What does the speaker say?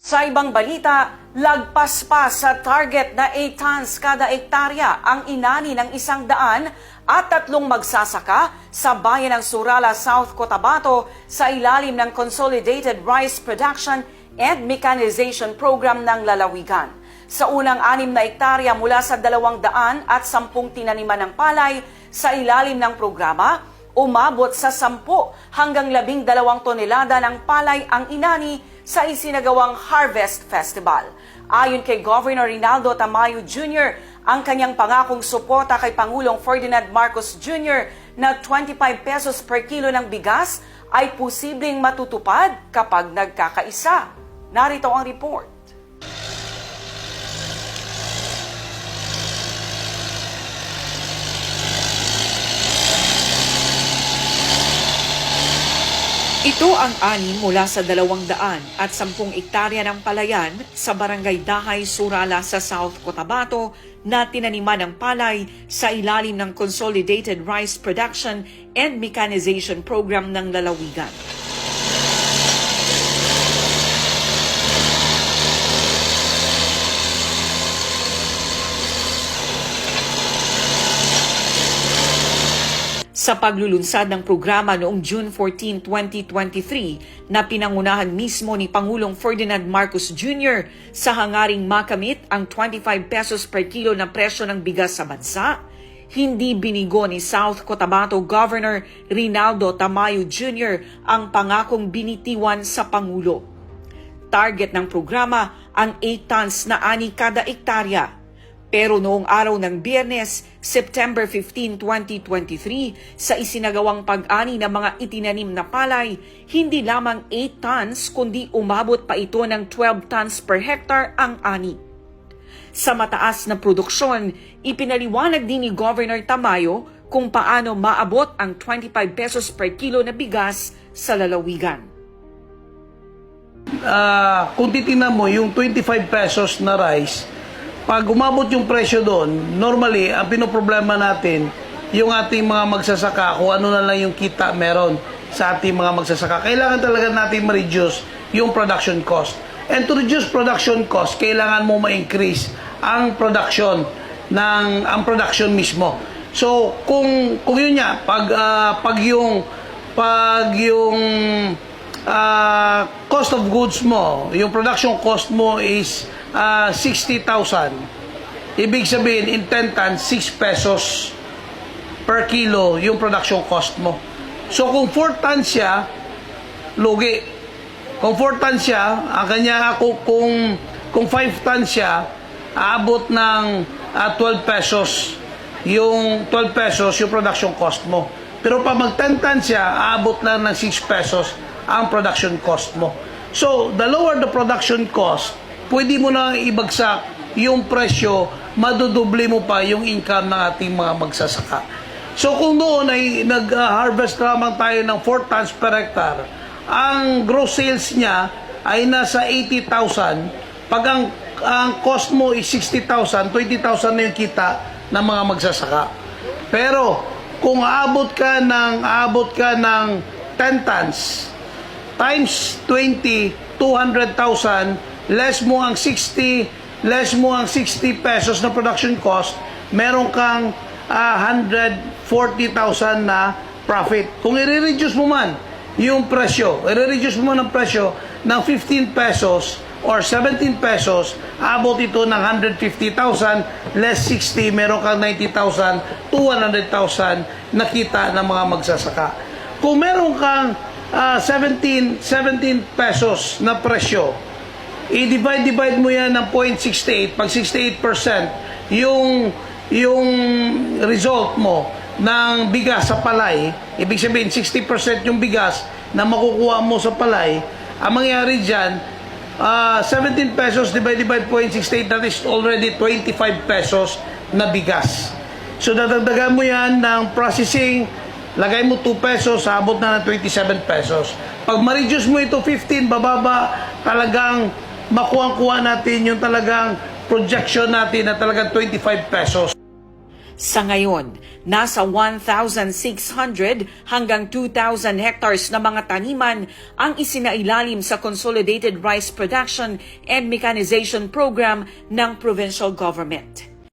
Sa ibang balita, lagpas pa sa target na 8 tons kada ektarya ang inani ng isang daan at tatlong magsasaka sa bayan ng Surala, South Cotabato sa ilalim ng Consolidated Rice Production and Mechanization Program ng Lalawigan. Sa unang anim na ektarya mula sa dalawang daan at sampung tinaniman ng palay sa ilalim ng programa, umabot sa 10 hanggang 12 tonelada ng palay ang inani sa isinagawang Harvest Festival. Ayon kay Governor Rinaldo Tamayo Jr., ang kanyang pangakong suporta kay Pangulong Ferdinand Marcos Jr. na 25 pesos per kilo ng bigas ay posibleng matutupad kapag nagkakaisa. Narito ang report. Ito ang ani mula sa dalawang daan at sampung ektarya ng palayan sa Barangay Dahay, Surala sa South Cotabato na tinaniman ng palay sa ilalim ng Consolidated Rice Production and Mechanization Program ng Lalawigan. Sa paglulunsad ng programa noong June 14, 2023 na pinangunahan mismo ni Pangulong Ferdinand Marcos Jr. sa hangaring makamit ang 25 pesos per kilo na presyo ng bigas sa bansa, hindi binigo ni South Cotabato Governor Rinaldo Tamayo Jr. ang pangakong binitiwan sa Pangulo. Target ng programa ang 8 tons na ani kada ektarya pero noong araw ng Biyernes, September 15, 2023, sa isinagawang pag-ani ng mga itinanim na palay, hindi lamang 8 tons kundi umabot pa ito ng 12 tons per hectare ang ani. Sa mataas na produksyon, ipinaliwanag din ni Governor Tamayo kung paano maabot ang 25 pesos per kilo na bigas sa lalawigan. Ah, kung titingnan mo, yung 25 pesos na rice, pag umabot yung presyo doon, normally, ang pinoproblema natin, yung ating mga magsasaka, kung ano na lang yung kita meron sa ating mga magsasaka. Kailangan talaga natin ma-reduce yung production cost. And to reduce production cost, kailangan mo ma-increase ang production ng ang production mismo. So, kung kung yun nga, pag ah, pag yung pag yung ah, cost of goods mo, yung production cost mo is ah, 60,000. Ibig sabihin, in 10 tons, 6 pesos per kilo yung production cost mo. So, kung 4 tons siya, lugi. Kung 4 tons siya, ang kanya ako kung kung 5 tons siya, aabot ng ah, 12 pesos yung 12 pesos yung production cost mo. Pero pag mag 10 tons siya, aabot lang ng 6 pesos ang production cost mo. So, the lower the production cost, pwede mo na ibagsak yung presyo, madudoble mo pa yung income ng ating mga magsasaka. So, kung noon ay nag-harvest lamang tayo ng 4 tons per hectare, ang gross sales niya ay nasa 80,000. Pag ang, ang cost mo is 60,000, 20,000 na yung kita ng mga magsasaka. Pero, kung aabot ka ng, aabot ka ng 10 tons, times 20, 200,000, less mo ang 60, less mo ang 60 pesos na production cost, meron kang ah, 140,000 na profit. Kung i-reduce mo man yung presyo, i-reduce mo man ang presyo ng 15 pesos or 17 pesos, abot ito ng 150,000 less 60, meron kang 90,000 to 100,000 na kita ng mga magsasaka. Kung meron kang ah, 17, 17 pesos na presyo, i-divide-divide mo yan ng 0.68. Pag 68%, yung, yung result mo ng bigas sa palay, ibig sabihin 60% yung bigas na makukuha mo sa palay, ang mangyari dyan, ah, 17 pesos divided by 0.68, that is already 25 pesos na bigas. So dadagdagan mo yan ng processing, lagay mo 2 pesos, abot na ng 27 pesos. Pag ma-reduce mo ito 15, bababa, talagang makuha-kuha natin yung talagang projection natin na talagang 25 pesos. Sa ngayon, nasa 1,600 hanggang 2,000 hectares na mga taniman ang isinailalim sa Consolidated Rice Production and Mechanization Program ng provincial government.